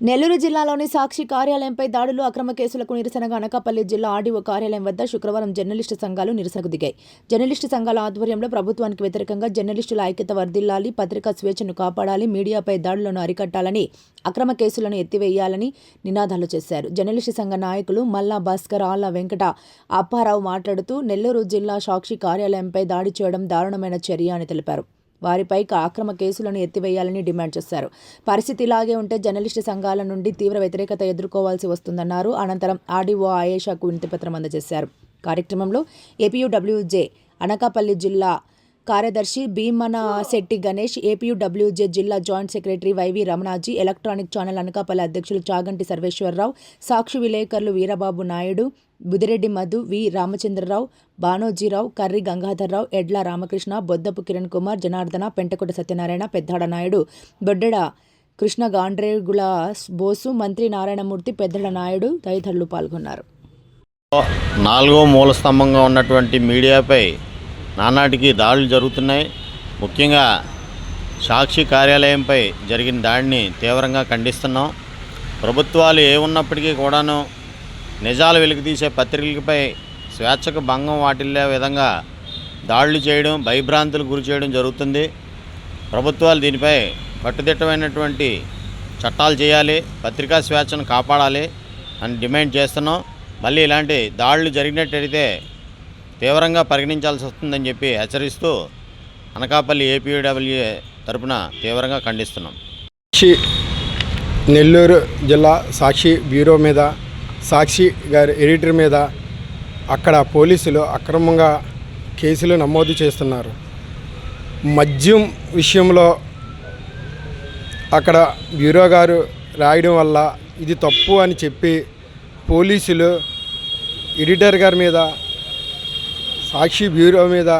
నెల్లూరు జిల్లాలోని సాక్షి కార్యాలయంపై దాడులు అక్రమ కేసులకు నిరసనగా అనకాపల్లి జిల్లా ఆర్డీఓ కార్యాలయం వద్ద శుక్రవారం జర్నలిస్టు సంఘాలు నిరసనకు దిగాయి. జర్నలిస్టు సంఘాల ఆధ్వర్యంలో ప్రభుత్వానికి వ్యతిరేకంగా జర్నలిస్టుల ఐక్యత వర్ధిల్లాలి పత్రికా స్వేచ్ఛను కాపాడాలి మీడియాపై దాడులను అరికట్టాలని అక్రమ కేసులను ఎత్తివేయాలని నినాదాలు చేశారు. జర్నలిస్టు సంఘ నాయకులు మల్లా భాస్కర్ ఆళ్ళ వెంకట అప్పారావు మాట్లాడుతూ నెల్లూరు జిల్లా సాక్షి కార్యాలయంపై దాడి చేయడం దారుణమైన చర్య అని తెలిపారు. వారిపై ఆక్రమ అక్రమ కేసులను ఎత్తివేయాలని డిమాండ్ చేశారు. పరిస్థితి ఇలాగే ఉంటే జర్నలిస్టు సంఘాల నుండి తీవ్ర వ్యతిరేకత ఎదుర్కోవాల్సి వస్తుందన్నారు. అనంతరం ఆర్డీఓ ఆయేషాకు వినతిపత్రం అందజేశారు. కార్యక్రమంలో ఏపీయూడబ్ల్యూజే అనకాపల్లి జిల్లా కార్యదర్శి భీమన శెట్టి గణేష్ ఏపీయూడబ్ల్యూజే జిల్లా joint secretary YV Ramanaji electronic channel Anakapalli అధ్యక్షులు చాగంటి సర్వేశ్వరరావు సాక్షి విలేకరులు వీరబాబు నాయుడు బుదిరెడ్డి మధు వి రామచంద్రరావు బానోజీరావు కర్రి గంగాధర్రావు ఎడ్ల రామకృష్ణ బొద్దపు కిరణ్ కుమార్ జనార్దన పెంటకుట సత్యనారాయణ పెద్దాడ నాయుడు బొడ్డెడ కృష్ణ గాండ్రేగుల బోసు మంత్రి నారాయణమూర్తి పెద్దడ నాయుడు తదితరులు పాల్గొన్నారు. నాలుగో మూల స్తంభంగా ఉన్నటువంటి మీడియాపై నానాటికి దాడులు జరుగుతున్నాయి. ముఖ్యంగా సాక్షి కార్యాలయంపై జరిగిన దాడిని తీవ్రంగా ఖండిస్తున్నాం. ప్రభుత్వాలు ఏ ఉన్నప్పటికీ కూడాను నిజాలు వెలికితీసే పత్రికలపై స్వేచ్ఛకు భంగం వాటిల్లే విధంగా దాడులు చేయడం భయభ్రాంతులు గురి చేయడం జరుగుతుంది. ప్రభుత్వాలు దీనిపై కట్టుదిట్టమైనటువంటి చట్టాలు చేయాలి పత్రికా స్వేచ్ఛను కాపాడాలి అని డిమాండ్ చేస్తున్నాం. మళ్ళీ ఇలాంటి దాడులు జరిగినట్టయితే తీవ్రంగా పరిగణించాల్సి వస్తుందని చెప్పి హెచ్చరిస్తూ అనకాపల్లి ఏపీడబ్ల్యూఏ తరపున తీవ్రంగా ఖండిస్తున్నాం. సాక్షి నెల్లూరు జిల్లా సాక్షి బ్యూరో మీద సాక్షి గారి ఎడిటర్ మీద అక్కడ పోలీసులు అక్రమంగా కేసులు నమోదు చేస్తున్నారు. మద్యం విషయంలో అక్కడ బ్యూరో గారు రాయడం వల్ల ఇది తప్పు అని చెప్పి పోలీసులు ఎడిటర్ గారి మీద సాక్షి బ్యూరో మీద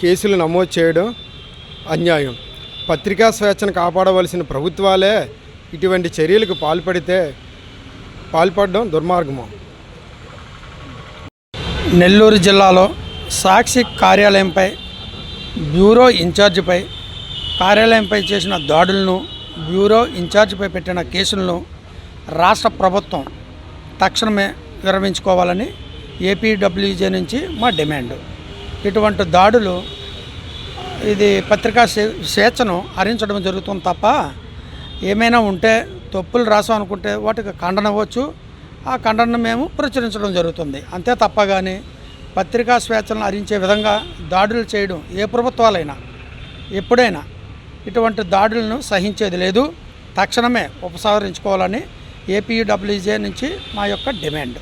కేసులు నమోదు చేయడం అన్యాయం. పత్రికా స్వేచ్ఛను కాపాడవలసిన ప్రభుత్వాలే ఇటువంటి చర్యలకు పాల్పడితే పాల్పడడం దుర్మార్గము? నెల్లూరు జిల్లాలో సాక్షి కార్యాలయంపై బ్యూరో ఇన్ఛార్జిపై కార్యాలయంపై చేసిన దాడులను బ్యూరో ఇన్ఛార్జిపై పెట్టిన కేసులను రాష్ట్ర ప్రభుత్వం తక్షణమే విరమించుకోవాలని ఏపీడబ్ల్యూజే నుంచి మా డిమాండ్. ఇటువంటి దాడులు ఇది పత్రికా స్వే- స్వేచ్ఛను హరించడం జరుగుతుంది తప్ప ఏమైనా ఉంటే తప్పులు రాసాం అనుకుంటే వాటికి ఖండన ఆ ఖండన మేము ప్రచురించడం జరుగుతుంది. అంతే తప్ప కానీ పత్రికా స్వేచ్ఛను హరించే విధంగా దాడులు చేయడం ఏ ప్రభుత్వాలైనా ఎప్పుడైనా ఇటువంటి దాడులను సహించేది లేదు. తక్షణమే ఉపసంహరించుకోవాలని ఏపీడబ్ల్యూజే నుంచి మా యొక్క డిమాండ్.